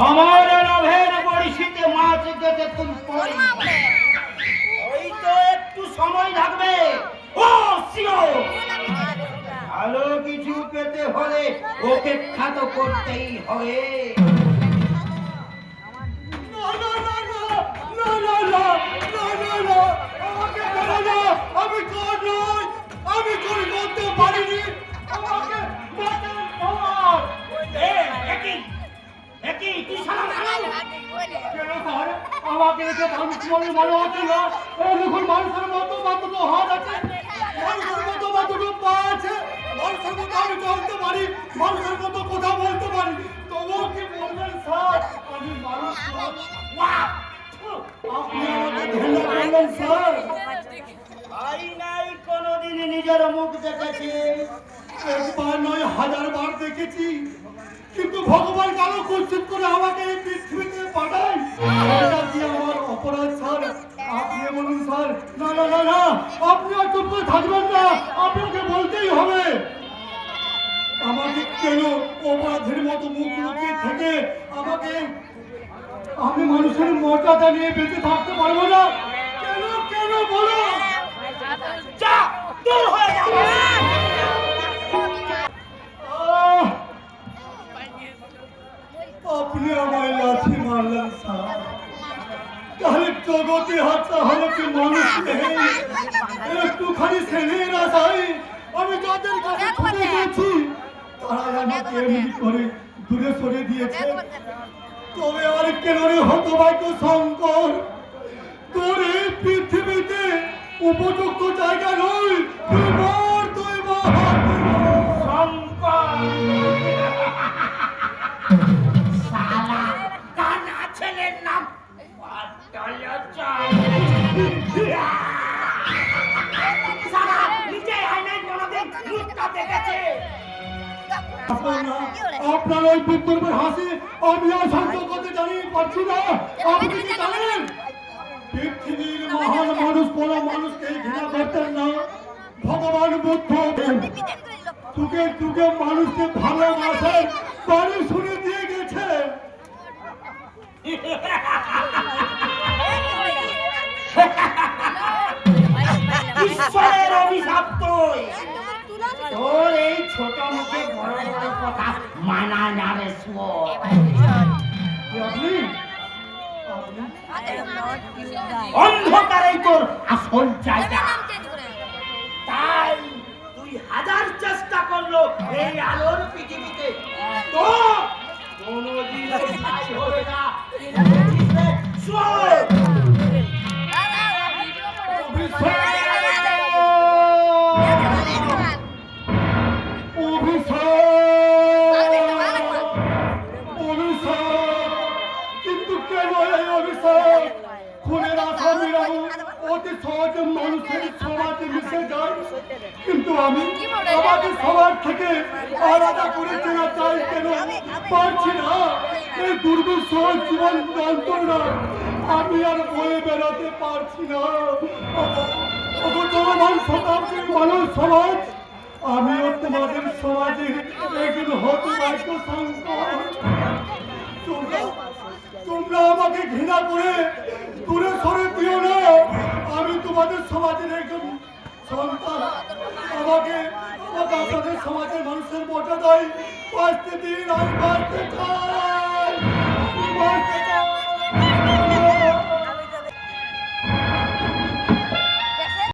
আমার লাভের পরিস্থিতি মাছ যেতে তুমি ওই তো একটু সময় লাগবে। ভালো কিছু পেতে হলে ওকে খাতো করতেই হবে। আমাকে দেখে মানুষ মনে হচ্ছে না দেখুন মানুষের মতো মাত্র হাত আছে মানুষের মতো মাত্র পা আছে মানুষের মতো আমি চলতে পারি মানুষের মতো কথা বলতে পারি তবুও কি বলবেন স্যার আমি মানুষ আপনি আমাকে নিজের মুখ দেখেছি। নয় হাজার বার দেখেছি। কিন্তু ভগবান কেন কুচ্ছিত করে আমাকে এই পৃথিবীতে পাঠায়। আমার অপরাধ, স্যার। আপনি বলুন, স্যার। না না না না। আপনি আর চুপ থাকবেন না। আপনাকে বলতেই হবে। আমাকে কেন অপরাধের মতো মুখ লুকিয়ে থেকে আমাকে আমি মানুষের মর্যাদা নিয়ে বেঁচে থাকতে পারব না? কেন কেন বলো? যা, দূর হয়ে যা হত্যা হলো কি মানুষ নেই একটুখানি আশায় আমি যাদের কাছে ছুটে গেছি তারা আমাকে এমনি করে দূরে সরে দিয়েছে। তবে আর কেন রে হতভাগ্য শঙ্কর তোর এই পৃথিবীতে উপযুক্ত জায়গা নয়। আপনারা ওই বিদ্যুতের হাসি আমি আর সহ্য করতে জানি পারছি না। আপনি কি জানেন? পৃথিবীর মহান মানুষ কোন মানুষকে ঘৃণা করতেন না। ভগবান বুদ্ধ যুগে যুগে মানুষকে ভালোবাসেন বাড়ি শুনে দিয়ে গেছে ঈশ্বরের অভিশাপ তোর এই তোর আসল জায়গা। তাই তুই হাজার চেষ্টা করল এই আলোর পৃথিবীতে। তো কোনোদিন হবে না। কিন্তু কেন এই সহজে মানুষের কিন্তু আমি আমাকে সবার থেকে আলাদা করে চেনা চাই পারছি না এই দুর্বিষহ জীবন যন্ত্রণা আমি আর বয়ে বেড়াতে পারছি না। শতাব্দীর সমাজ আমিও তোমাদের সমাজের একজন হতভাগ্য সংকট। তোমরা আমাকে ঘৃণা করে দূরে সরে দিও না। আমি তোমাদের সমাজের একজন সন্তান। আমাকে আমাকে সমাজের মানুষের মর্যাদায় বাঁচতে দিন, আমি বাঁচতে চাই।